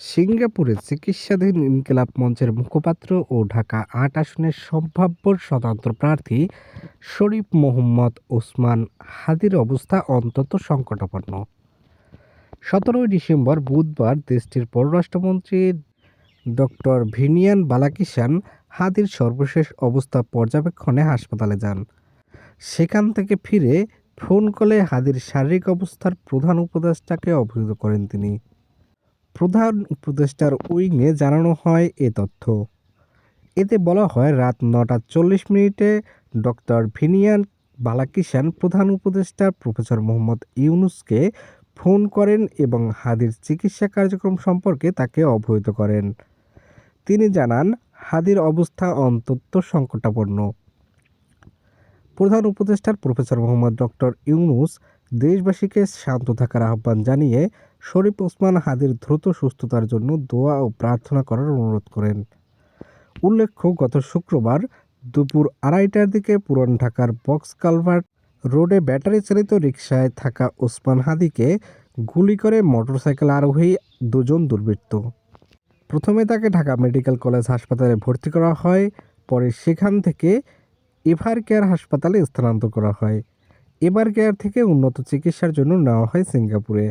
সিঙ্গাপুরে চিকিৎসাধীন ইনকিলাব মঞ্চের মুখপাত্র ও ঢাকা আট আসনের সম্ভাব্য স্বতন্ত্র প্রার্থী শরীফ মোহাম্মদ ওসমান হাদির অবস্থা অন্তত সংকটাপন্ন। সতেরোই ডিসেম্বর বুধবার দেশটির পররাষ্ট্রমন্ত্রী ডক্টর ভিনিয়ান বালাকিসান হাদির সর্বশেষ অবস্থা পর্যবেক্ষণে হাসপাতালে যান। সেখান থেকে ফিরে ফোন কলে হাদির শারীরিক অবস্থার প্রধান উপদেষ্টাকে অবহিত করেন তিনি। প্রধান উপদেষ্টার উইংয়ে জানানো হয় এ তথ্য। এতে বলা হয়, রাত নটা চল্লিশ মিনিটে ডক্টর ভিনিয়ান বালাকিসান প্রধান উপদেষ্টা প্রফেসর মোহাম্মদ ইউনুসকে ফোন করেন এবং হাদির চিকিৎসা কার্যক্রম সম্পর্কে তাকে অবহিত করেন। তিনি জানান, হাদির অবস্থা অন্তত সংকটাপন্ন। প্রধান উপদেষ্টার প্রফেসর মোহাম্মদ ডক্টর ইউনুস দেশবাসীকে শান্ত থাকার আহ্বান জানিয়ে শরীফ ওসমান হাদির দ্রুত সুস্থতার জন্য দোয়া ও প্রার্থনা করার অনুরোধ করেন। উল্লেখ্য, গত শুক্রবার দুপুর আড়াইটার দিকে পুরান ঢাকার বক্স কালভার্ট রোডে ব্যাটারি চালিত রিকশায় থাকা ওসমান হাদিকে গুলি করে মোটরসাইকেল আরোহী দুজন দুর্বৃত্ত। প্রথমে তাকে ঢাকা মেডিকেল কলেজ হাসপাতালে ভর্তি করা হয়, পরে সেখান থেকে এভার কেয়ার হাসপাতালে স্থানান্তর করা হয়। এভার কেয়ার থেকে উন্নত চিকিৎসার জন্য নেওয়া হয় সিঙ্গাপুরে।